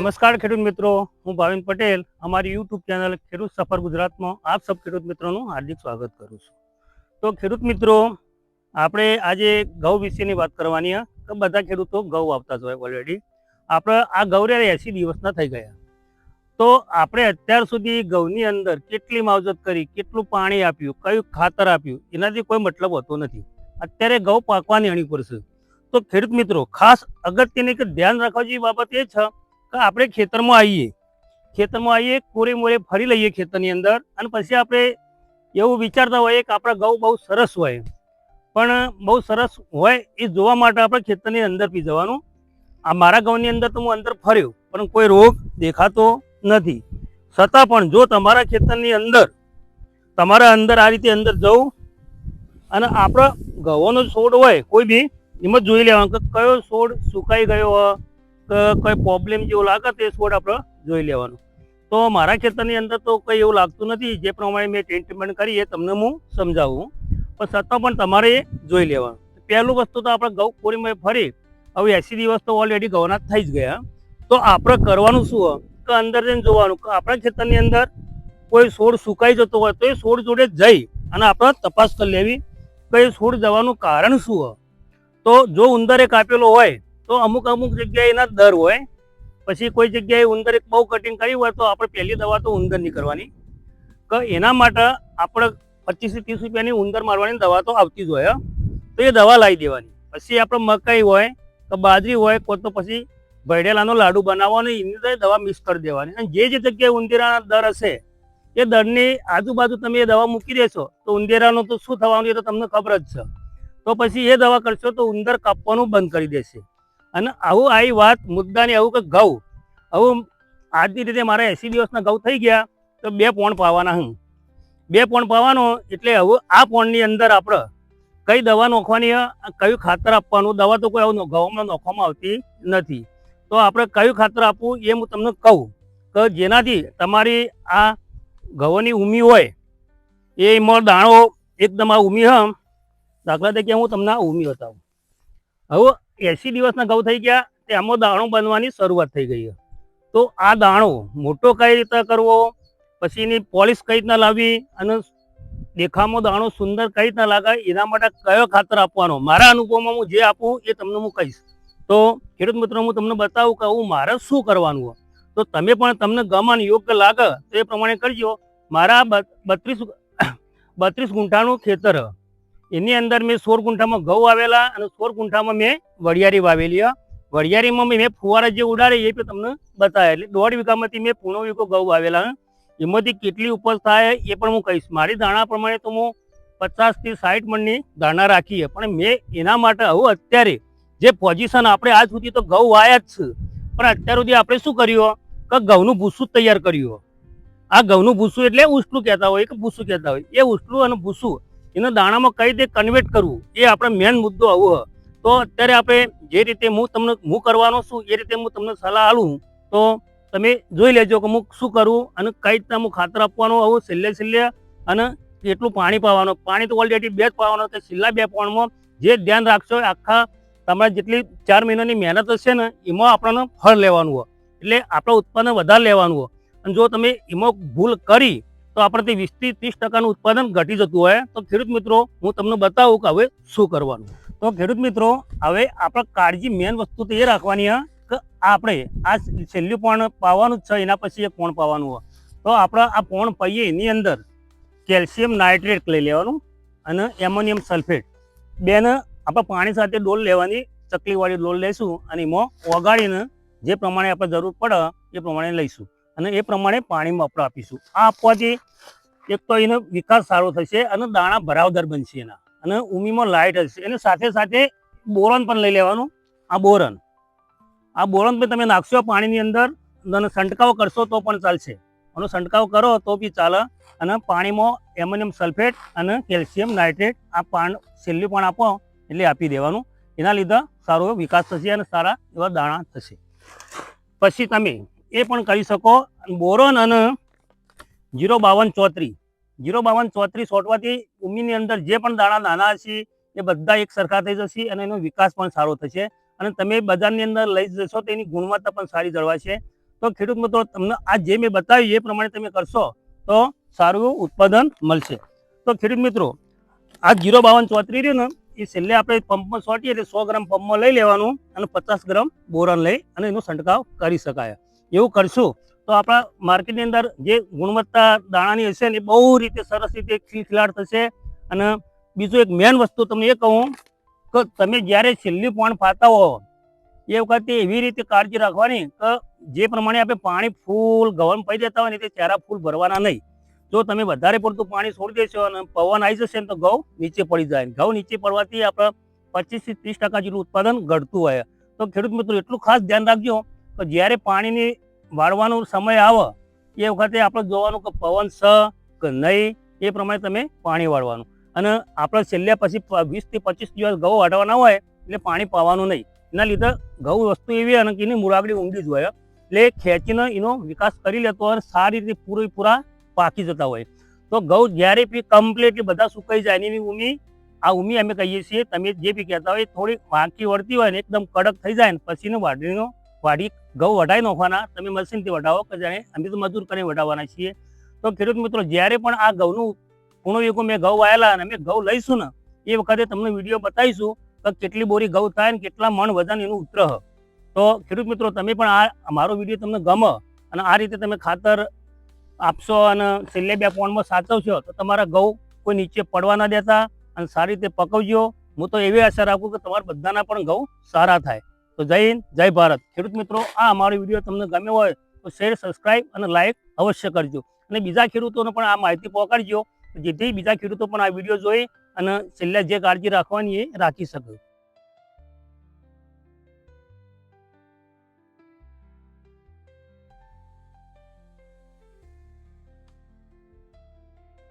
નમસ્કાર ખેડૂત મિત્રો, હું ભાવિન પટેલ. અમારી યુટ્યુબ ચેનલ ખેડૂત સફર ગુજરાતમાં આપ સબ ખેડૂત મિત્રોનું હાર્દિક સ્વાગત કરું છું. તો ખેડૂત મિત્રો, આપણે આજે ઘઉં વિશેની વાત કરવાની કે બધા ખેડૂતો ઘઉં વાવતા જ હોય ઓલરેડી આપણે આ ગૌરે એસી દિવસના થઈ ગયા. તો આપણે અત્યાર સુધી ઘઉંની અંદર કેટલી માવજત કરી, કેટલું પાણી આપ્યું, કયું ખાતર આપ્યું, એનાથી કોઈ મતલબ હોતો નથી. અત્યારે ઘઉં પાકવાની અણી પડશે. તો ખેડૂત મિત્રો, ખાસ અગત્યની કે ધ્યાન રાખવા જેવી બાબત એ છે કે આપણે ખેતરમાં આવીએ. ખેતરમાં આવીએ કોરે મોરે ફરી લઈએ ખેતરની અંદર અને પછી આપણે એવું વિચારતા હોઈએ કે આપણા ઘઉં બહુ સરસ હોય. પણ બહુ સરસ હોય એ જોવા માટે આપણે ખેતરની અંદર પી જવાનું. આ મારા ઘઉંની અંદર તો હું અંદર ફર્યો, પણ કોઈ રોગ દેખાતો નથી. છતાં પણ જો તમારા ખેતરની અંદર, તમારા અંદર આ રીતે અંદર જવું અને આપણા ઘઉંનો છોડ હોય કોઈ બી, એમાં જોઈ લેવાનું કે કયો છોડ સુકાઈ ગયો હોય. કોઈ પ્રોબ્લેમ જેવો લાગે તે છોડ આપણે જોઈ લેવાનું. તો મારા ખેતરની અંદર તો કંઈ એવું લાગતું નથી. જે પ્રમાણે મેં ટ્રીટમેન્ટ કરી એ તમને હું સમજાવું. પણ છતાં પણ તમારે જોઈ લેવાનું. પહેલું વસ્તુ તો આપણે ગૌ કોરીમાં ફરી, હવે એસી દિવસ તો ઓલરેડી ગૌના થઈ જ ગયા. તો આપણે કરવાનું શું કે અંદર જઈને જોવાનું કે આપણા ખેતરની અંદર કોઈ છોડ સુકાઈ જતો હોય તો એ છોડ જોડે જઈ અને આપણે તપાસ કરી લેવી કે એ છોડ જવાનું કારણ શું તો જો ઉંદરે કાપેલો હોય તો અમુક અમુક જગ્યાએ એના દર હોય. પછી કોઈ જગ્યાએ ઉંદર એક બહુ કટિંગ કરી હોય તો આપણે પહેલી દવા તો ઉંદરની કરવાની. કે એના માટે આપણે પચીસથી ત્રીસ રૂપિયાની ઉંદર મારવાની દવા તો આવતી જ હોય તો એ દવા લાવી દેવાની. પછી આપણે મકાઈ હોય, કે બાજરી હોય, કો તો પછી ભૈડેલાનો લાડુ બનાવવાનો, એની દવા મિક્સ કરી દેવાની. અને જે જે જગ્યાએ ઉંદેરાના દર હશે, એ દરની આજુબાજુ તમે એ દવા મૂકી દેશો, તો ઉંદેરાનું તો શું થવાનું એ તો તમને ખબર જ છે. તો પછી એ દવા કરશો તો ઉંદર કાપવાનું બંધ કરી દેશે. અને આવું આવી વાત મુદ્દાની આવું કે ઘઉં. આવું આજની રીતે મારા એસી દિવસના ઘઉં થઈ ગયા, તો બે પોણ પાવાના હું. બે પોણ પાવાનો એટલે હવે આ પોણની અંદર આપણે કઈ દવા નોખવાની કયું ખાતર આપવાનું? દવા તો કોઈ આવું ઘઉંમાં નોખવામાં આવતી નથી. તો આપણે કયું ખાતર આપવું એ હું તમને કહું કે જેનાથી તમારી આ ઘઉંની ઉમી હોય, એ એમાં દાણો એકદમ આ ઉમી હમ દાખલા તરીકે હું તમને આ ઉમી બતાવું. હવે એસી દિવસના ઘઉં થઈ ગયા તેમાં દાણો બનવાની શરૂઆત થઈ ગઈ તો આ દાણો મોટો કઈ રીતે કરવો? પછી એની પોલિશ કઈ રીતના લાવવી? અને દેખામાં દાણો સુંદર કઈ રીતના લાગે એના માટે કયો ખાતર આપવાનો? મારા અનુભવમાં હું જે આપું એ તમને હું કહીશ. તો ખેડૂત મિત્રો, હું તમને બતાવું કે હું મારે શું કરવાનું તો તમે પણ તમને ગમન યોગ્ય લાગે તો એ પ્રમાણે કરજો. મારા બત્રીસ બત્રીસ ગુંઠાનું ખેતર. એની અંદર મેં સોળ ગુંઠામાં ઘઉં આવેલા અને સોળ ગુંઠામાં મેં વડિયારી વાવેલી. વડિયારીમાં મેં ફુવારા જે ઉડાડે એ પણ તમને બતાવ્યા એટલે દોઢ વીઘામાંથી મેં પૂણો વીઘો ઘઉં વાવેલા. એમાંથી કેટલી ઉપજ થાય એ પણ હું કહીશ. મારી ધારણા પ્રમાણે તો હું પચાસથી સાઠ મણની ધારણા રાખીએ પણ મેં એના માટે હવે અત્યારે જે પોઝિશન આપણે આજ સુધી તો ઘઉં વાયા જ છે. પણ અત્યાર સુધી આપણે શું કર્યું કે ઘઉંનું ભૂસું તૈયાર કર્યું આ ઘઉંનું ભૂસું એટલે ઉસલું કહેતા હોય કે ભૂસું કહેતા હોય. એ ઉસલું અને ભૂસું એના દાણામાં કઈ રીતે કન્વર્ટ કરવું એ આપણે મેન મુદ્દો આવો. તો અત્યારે આપણે જે રીતે હું તમને, હું કરવાનો છું, એ રીતે હું તમને સલાહ આલું તો તમે જોઈ લેજો કે હું શું કરું અને કઈ રીતના હું ખાતર આપવાનું આવું, છેલ્લે છેલ્લે અને કેટલું પાણી પાવાનું. પાણી તો ઓલરેડી બે જ પાવાનું તો છેલ્લા બે પાણીમાં જે ધ્યાન રાખશો આખા તમારા જેટલી ચાર મહિનાની મહેનત હશે ને, એમાં આપણને ફળ લેવાનું હોય એટલે આપણે ઉત્પાદન વધારે લેવાનું હોય અને જો તમે એમાં ભૂલ કરી તો આપણે તે વીસથી ત્રીસ ટકાનું ઉત્પાદન ઘટી જતું હોય તો ખેડૂત મિત્રો, હું તમને બતાવું કે હવે શું કરવાનું. તો ખેડૂત મિત્રો, હવે આપણે કાળજી મેન વસ્તુ તો એ રાખવાની કે આપણે આ છેલ્લું પણ પાવાનું જ છે, એના પછી એ પોણ પાવાનું હોય. તો આપણે આ પોણ પાઈએ એની અંદર કેલ્શિયમ નાઇટ્રેટ લઈ લેવાનું અને એમોનિયમ સલ્ફેટ. બેને, આપણે પાણી સાથે ડોલ લેવાની, ચકલીવાળી ડોલ લઈશું અને એમાં ઓગાળીને જે પ્રમાણે આપણે જરૂર પડે એ પ્રમાણે લઈશું. અને એ પ્રમાણે પાણીમાં વપરા આપીશું. આ આપવાથી એક તો એનો વિકાસ સારો થશે અને દાણા ભરાવદાર બનશે એના. અને ઉમીમાં લાઇટ હશે. અને સાથે સાથે બોરન પણ લઈ લેવાનું. આ બોરન આ બોરન પણ તમે નાખશો પાણીની અંદર અને છંટકાવ કરશો તો પણ ચાલશે. આનો છંટકાવ કરો તો બી ચાલે. અને પાણીમાં એમોનિયમ સલ્ફેટ અને કેલ્શિયમ નાઇટ્રેટ આ પાણ છેલ્લું પણ આપો એટલે આપી દેવાનું. એના લીધે સારો વિકાસ થશે અને સારા એવા દાણા થશે. પછી તમે એ પણ કરી શકો. બોરોન અને જીરો બાવન ચોત્રીસ. જીરો બાવન ચોત્રીસ છોટવાથી ઉમીની અંદર જે પણ દાણા નાના હશે એ બધા એક સરખા થઈ જશે અને એનો વિકાસ પણ સારો થશે. અને તમે બજારની અંદર લઈ જશો તો એની ગુણવત્તા પણ સારી જળવાશે. તો ખેડૂત મિત્રો, તમને આ જે મેં બતાવ્યું, એ પ્રમાણે તમે કરશો, તો સારું ઉત્પાદન મળશે. તો ખેડૂત મિત્રો, આ જીરો બાવન ચોત્રી રહ્યું ને, એ છેલ્લે આપણે પંપમાં સોટીએ એટલે સો ગ્રામ પંપમાં લઈ લેવાનું અને પચાસ ગ્રામ બોરણ લઈ અને એનો છંટકાવ કરી શકાય. એવું કરશું, તો આપણા માર્કેટની અંદર જે ગુણવત્તા દાણાની હશે ને બહુ રીતે સરસ રીતે ખીલખીલાટ થશે. અને બીજું એક મેન વસ્તુ તમને એ કહું કે તમે જ્યારે છેલ્લી પોણ પાતા હો, એ વખતે એવી રીતે કાળજી રાખવાની કે જે પ્રમાણે આપણે પાણી ફૂલ ગવન પડી દેતા હોય ને તે ચારા ફૂલ ભરવાના નહીં. જો તમે વધારે પડતું પાણી છોડી દેશો અને પવન આવી જશે ને તો ઘઉં નીચે પડી જાય ઘઉં નીચે પડવાથી આપણે પચીસથી ત્રીસ ટકા જેટલું ઉત્પાદન ઘટતું હોય. તો ખેડૂત મિત્રો એટલું ખાસ ધ્યાન રાખજો કે જ્યારે પાણીની વાળવાનો સમય આવે, એ વખતે આપણે જોવાનું કે પવન સ કે નહીં એ પ્રમાણે તમે પાણી વાળવાનું. અને આપણે છેલ્લે પછી વીસથી પચીસ દિવસ ઘઉં વાળવાના હોય, એટલે પાણી પાવાનું નહીં એના લીધે ઘઉં વસ્તુ એવી અને કે એની મૂળાગડી ઊંડી જ હોય. એટલે ખેંચીને એનો વિકાસ કરી લેતો હોય અને સારી રીતે પૂરેપૂરા પાકી જતા હોય. તો ઘઉં જ્યારે બી કમ્પ્લીટલી બધા સુકાઈ જાય એની ઉમી, આ ઉમી અમે કહીએ છીએ, તમે જે બી કહેતા હોય થોડી વાંકી વળતી હોય ને એકદમ કડક થઈ જાય ને પછીનું વાડીનો વાડી ઘઉં વઢાઈ નાખવાના. તમે મશીનથી વઢાવો કે જાણે અમે તો મજૂર કરીને વઢાવવાના છીએ. તો ખેડૂત મિત્રો, જ્યારે પણ આ ઘઉંનું પૂર્ણ મેં ઘઉં વાયેલા અને અમે ઘઉં લઈશું ને, એ વખતે તમને વીડિયો બતાવીશું કે કેટલી બોરી ઘઉં થાય ને કેટલા મણ વજન એનું ઉતરહ. તો ખેડૂત મિત્રો, તમે પણ આ મારો વીડિયો તમને ગમે અને આ રીતે તમે ખાતર આપશો અને છેલ્લે બે પોણમાં સાચવશો, તો તમારા ઘઉં કોઈ નીચે પડવા ના દેતા અને સારી રીતે પકવજો. હું તો એવી આશા રાખું કે તમારા બધાના પણ ઘઉં સારા થાય. તો જય હિન્દ, જય ભારત. ખેડૂત મિત્રો, આ અમારો વીડિયો તમને ગમ્યો હોય તો શેર સબસ્ક્રાઈબ અને લાઇક અવશ્ય કરજો. અને બીજા ખેડૂતોને પણ આ માહિતી પહોંચાડજો, જેથી બીજા ખેડૂતો પણ આ વીડિયો જોઈ અને છેલ્લા જે કાળજી રાખવાની એ રાખી શકે.